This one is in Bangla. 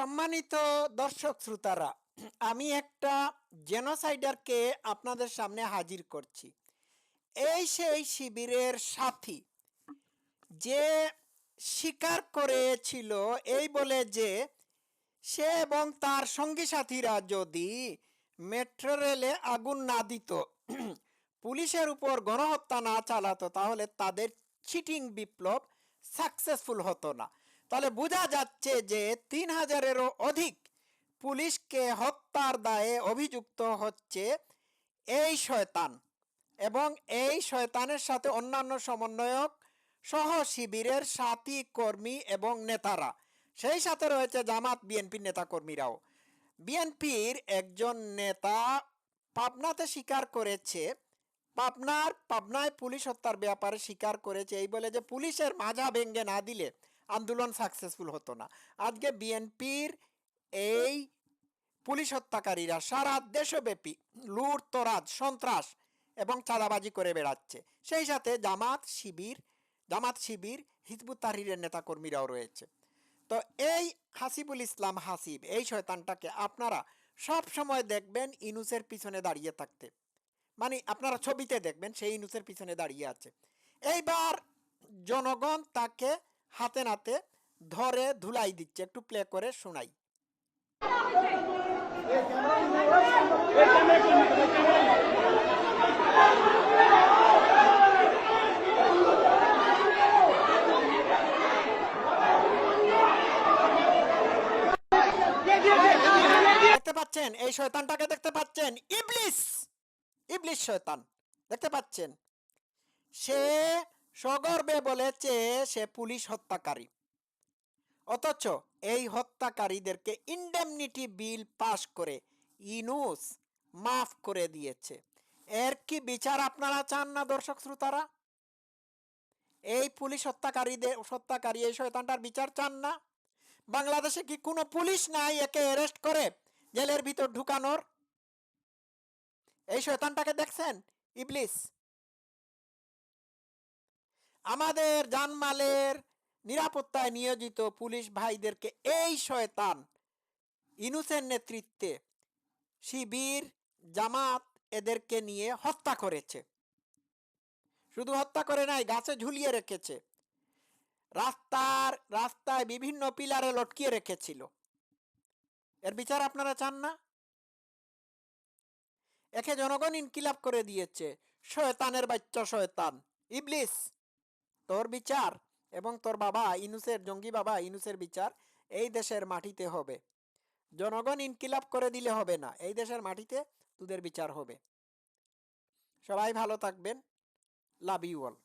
সম্মানিত দর্শক শ্রোতারা, আমি একটা জেনোসাইডারকে আপনাদের সামনে হাজির করছি। এই সেই শিবিরের সাথী যে স্বীকার করেছিল এই বলে যে সে এবং তার সঙ্গী সাথীরা যদি মেট্রো রেলে আগুন না দিত, পুলিশের উপর গণহত্যা না চালাতো, তাহলে তাদের চিটিং বিপ্লব সাকসেসফুল হতো না। তাহলে বোঝা যাচ্ছে যে তিন হাজারেরও অধিক পুলিশকে হত্যার দায়ে অভিযুক্ত হচ্ছে এই শয়তান এবং এই শয়তানের সাথে অন্যান্য সমন্বয়ক সহ শিবিরের সাথী কর্মী এবং নেতারা। সেই সাথে রয়েছে জামাত, বিএনপির নেতাকর্মীরাও। বিএনপির একজন নেতা পাবনাতে স্বীকার করেছে, পাবনার, পাবনায় পুলিশ হত্যার ব্যাপারে স্বীকার করেছে। এই বলে যে পুলিশের মাঝা ভেঙ্গে না দিলে আন্দোলন সাকসেসফুল হতো না। আজকে বিএনপির এই পুলিশ হত্যাকারীরা সারা দেশব্যাপী লুট, তরাজ, সন্ত্রাস এবং চাঁদাবাজি করে বেড়াচ্ছে। সেই সাথে জামাত শিবির জামাত শিবির হিজবুত তাহরিরের নেতাকর্মীরাও রয়েছে। তো এই হাসিবুল ইসলাম হাসিব, এই শয়তানটাকে আপনারা সব সময় দেখবেন ইনুসের পিছনে দাঁড়িয়ে থাকতে। মানে আপনারা ছবিতে দেখবেন সেই ইনুসের পিছনে দাঁড়িয়ে আছে। এইবার জনগণ তাকে হাতে নাতে ধরে ধুলাই দিচ্ছে, একটু প্লে করে শোনাই। দেখতে পাচ্ছেন, এই শয়তানটাকে দেখতে পাচ্ছেন, ইবলিস! ইবলিস শয়তান, দেখতে পাচ্ছেন। সে সগর্বে বলেছে সে পুলিশ হত্যাকারী। অথচ এই হত্যাকারীদেরকে ইন্ডেমনিটি বিল পাশ করে ইনুস মাফ করে দিয়েছে। এর কি বিচার আপনারা চান না দর্শক শ্রোতারা? এই পুলিশ হত্যাকারীদের, হত্যাকারী এই শয়তানটার বিচার চান না? বাংলাদেশে কি কোনো পুলিশ নাই একে অ্যারেস্ট করে জেলের ভিতর ঢুকানোর? এই শয়তানটাকে দেখছেন? ইবলিস আমাদের জানমালের নিরাপত্তায় নিয়োজিত পুলিশ ভাইদেরকে এই শয়তান, ইনুসের নেতৃত্বে শিবির, জামাত এদেরকে নিয়ে হত্যা করেছে। শুধু হত্যা করে নাই, গাছে ঝুলিয়ে রেখেছে। রাস্তার, রাস্তায় বিভিন্ন পিলারে লটকিয়ে রেখেছিল। এর বিচার আপনারা চান না? একে জনগণ ইনকিলাব করে দিয়েছে। শয়তানের বাচ্চা শয়তান। ইবলিস! তোর বিচার এবং তোর বাবা ইনুসের, জঙ্গি বাবা ইনুসের বিচার এই দেশের মাটিতে হবে। জনগণ ইনকিলাপ করে দিলে হবে না, এই দেশের মাটিতে তোদের বিচার হবে। সবাই ভালো থাকবেন। Love you all